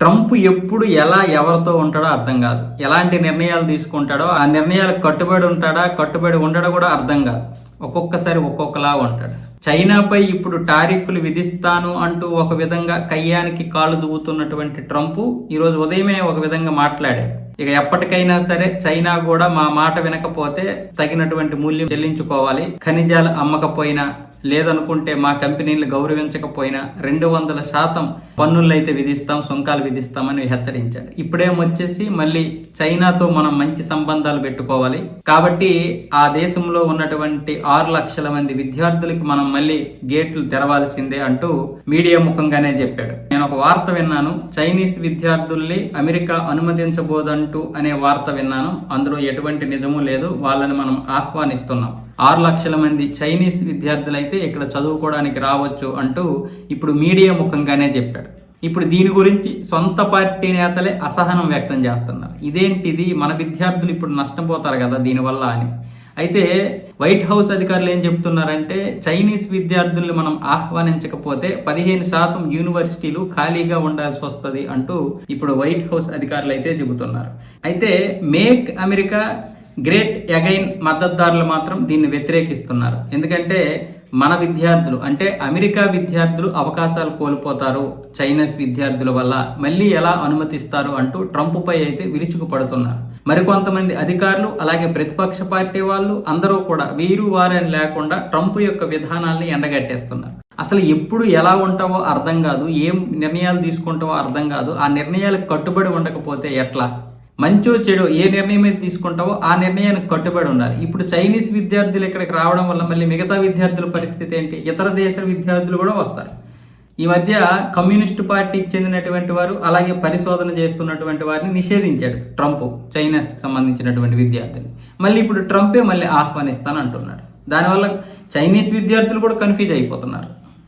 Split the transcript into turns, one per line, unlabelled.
Trump ఎప్పుడు ఎలా ఎవరితో ఉంటాడో అర్థం కాదు. ఎలాంటి నిర్ణయాలు తీసుకుంటాడో ఆ నిర్ణయాలకు కట్టుబడి ఉంటాడా కట్టుబడి ఉండడో కూడా అర్థం కాదు. ఒక్కొక్కసారి ఒక్కొక్కలా ఉంటాడు. చైనాపై ఇప్పుడు టారిఫ్లు విధిస్తాను అంటూ ఒక విధంగా కయ్యానికి కాలు దువ్వుతున్నటువంటి ట్రంప్ ఈరోజు ఉదయమే ఒక విధంగా మాట్లాడాడు. ఇక ఎప్పటికైనా సరే చైనా కూడా మా మాట వినకపోతే తగినటువంటి మూల్యం చెల్లించుకోవాలి. ఖనిజాలు అమ్మకపోయినా లేదనుకుంటే మా కంపెనీలు గౌరవించకపోయినా రెండు వందల శాతం పన్నులు అయితే విధిస్తాం సుంకాలు విధిస్తామని హెచ్చరించారు. ఇప్పుడేమొచ్చేసి మళ్ళీ చైనాతో మనం మంచి సంబంధాలు పెట్టుకోవాలి. కాబట్టి ఆ దేశంలో ఉన్నటువంటి ఆరు లక్షల మంది విద్యార్థులకి మనం మళ్ళీ గేట్లు తెరవాల్సిందే అంటూ మీడియా ముఖంగానే చెప్పాడు. నేను ఒక వార్త విన్నాను. చైనీస్ విద్యార్థుల్ని అమెరికా అనుమతించబోదంటూ అనే వార్త విన్నాను. అందులో ఎటువంటి నిజము లేదు. వాళ్ళని మనం ఆహ్వానిస్తున్నాం. ఆరు లక్షల మంది చైనీస్ విద్యార్థులైతే ఇక్కడ చదువుకోవడానికి రావచ్చు అంటూ ఇప్పుడు మీడియా ముఖంగానే చెప్పాడు. ఇప్పుడు దీని గురించి సొంత పార్టీ నేతలే అసహనం వ్యక్తం చేస్తున్నారు. ఇదేంటిది? మన విద్యార్థులు ఇప్పుడు నష్టపోతారు కదా దీనివల్ల అని. అయితే వైట్ హౌస్ అధికారులు ఏం చెప్తున్నారంటే చైనీస్ విద్యార్థుల్ని మనం ఆహ్వానించకపోతే పదిహేను శాతం యూనివర్సిటీలు ఖాళీగా ఉండాల్సి వస్తుంది అంటూ ఇప్పుడు వైట్ హౌస్ అధికారులు అయితే చెబుతున్నారు. అయితే మేక్ అమెరికా గ్రేట్ అగైన్ మద్దతుదారులు మాత్రం దీన్ని వ్యతిరేకిస్తున్నారు. ఎందుకంటే మన విద్యార్థులు అంటే అమెరికా విద్యార్థులు అవకాశాలు కోల్పోతారు చైనీస్ విద్యార్థుల వల్ల. మళ్ళీ ఎలా అనుమతిస్తారు అంటూ ట్రంప్పై అయితే విరుచుకుపడుతున్నారు. మరికొంతమంది అధికారులు అలాగే ప్రతిపక్ష పార్టీ వాళ్ళు అందరూ కూడా వీరు వారని లేకుండా ట్రంప్ యొక్క విధానాల్ని ఎండగట్టేస్తున్నారు. అసలు ఎప్పుడు ఎలా ఉంటావో అర్థం కాదు ఏం నిర్ణయాలు తీసుకుంటావో అర్థం కాదు. ఆ నిర్ణయాలకు కట్టుబడి ఉండకపోతే ఎట్లా? మంచో చెడు ఏ నిర్ణయం అయితే తీసుకుంటావో ఆ నిర్ణయానికి కట్టుబడి ఉండాలి. ఇప్పుడు చైనీస్ విద్యార్థులు ఇక్కడికి రావడం వల్ల మళ్ళీ మిగతా విద్యార్థుల పరిస్థితి ఏంటి? ఇతర దేశ విద్యార్థులు కూడా వస్తారు. ఈ మధ్య కమ్యూనిస్ట్ పార్టీకి చెందినటువంటి వారు అలాగే పరిశోధన చేస్తున్నటువంటి వారిని నిషేధించాడు ట్రంప్ చైనాకి సంబంధించినటువంటి విద్యార్థులు మళ్ళీ ఇప్పుడు ట్రంపే మళ్ళీ ఆహ్వానిస్తాను అంటున్నాడు దానివల్ల చైనీస్ విద్యార్థులు కూడా కన్ఫ్యూజ్ అయిపోతున్నారు.